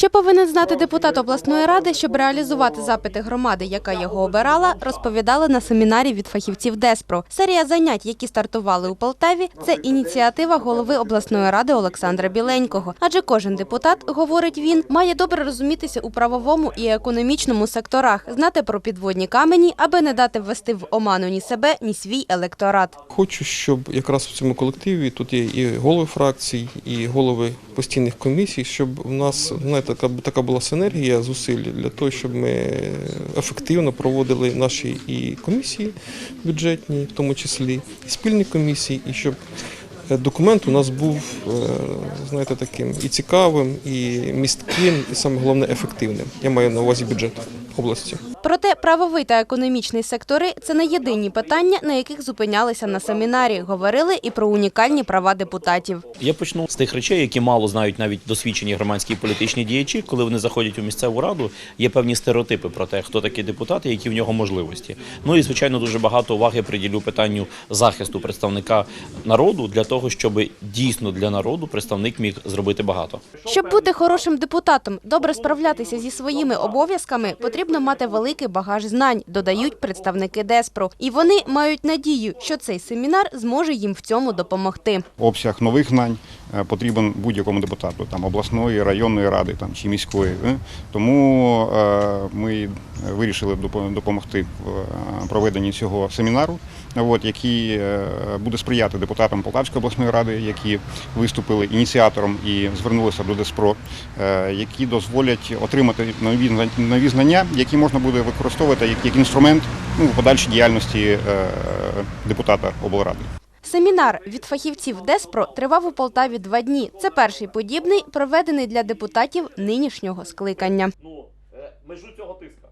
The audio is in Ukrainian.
Що повинен знати депутат обласної ради, щоб реалізувати запити громади, яка його обирала, розповідали на семінарі від фахівців Деспро. Серія занять, які стартували у Полтаві, це ініціатива голови обласної ради Олександра Біленького. Адже кожен депутат, говорить він, має добре розумітися у правовому і економічному секторах, знати про підводні камені, аби не дати ввести в оману ні себе, ні свій електорат. Хочу, щоб якраз в цьому колективі тут є і голови фракцій, і голови постійних комісій, щоб у нас знаєте, така, така була синергія зусиль для того, щоб ми ефективно проводили наші і комісії бюджетні, в тому числі і спільні комісії, і щоб е, документ у нас був е, знаєте, таким і цікавим, і містким, і саме головне ефективним. Я маю на увазі бюджет області. Проте правовий та економічний сектори це не єдині питання, на яких зупинялися на семінарі. Говорили і про унікальні права депутатів. Я почну з тих речей, які мало знають навіть досвідчені громадські політичні діячі. Коли вони заходять у місцеву раду, є певні стереотипи про те, хто такі депутати, які в нього можливості. Ну і звичайно, дуже багато уваги приділю питанню захисту представника народу для того, щоб дійсно для народу представник міг зробити багато. Щоб бути хорошим депутатом, добре справлятися зі своїми обов'язками, потрібно мати великий багаж знань, додають представники Деспро. І вони мають надію, що цей семінар зможе їм в цьому допомогти. обсяг нових знань е, потрібен будь-якому депутату, там обласної, районної ради там, чи міської. е. Тому е, ми вирішили допомогти в проведенні цього семінару, от, який буде сприяти депутатам Полтавської обласної ради, які виступили ініціатором і звернулися до ДЕСПРО, які дозволять отримати нові знання, які можна буде використовувати як, як інструмент ну, в подальшій діяльності е, депутата облради. Семінар від фахівців Деспро тривав у Полтаві два дні. Це перший подібний, проведений для депутатів нинішнього скликання. Ну межу цього тиска.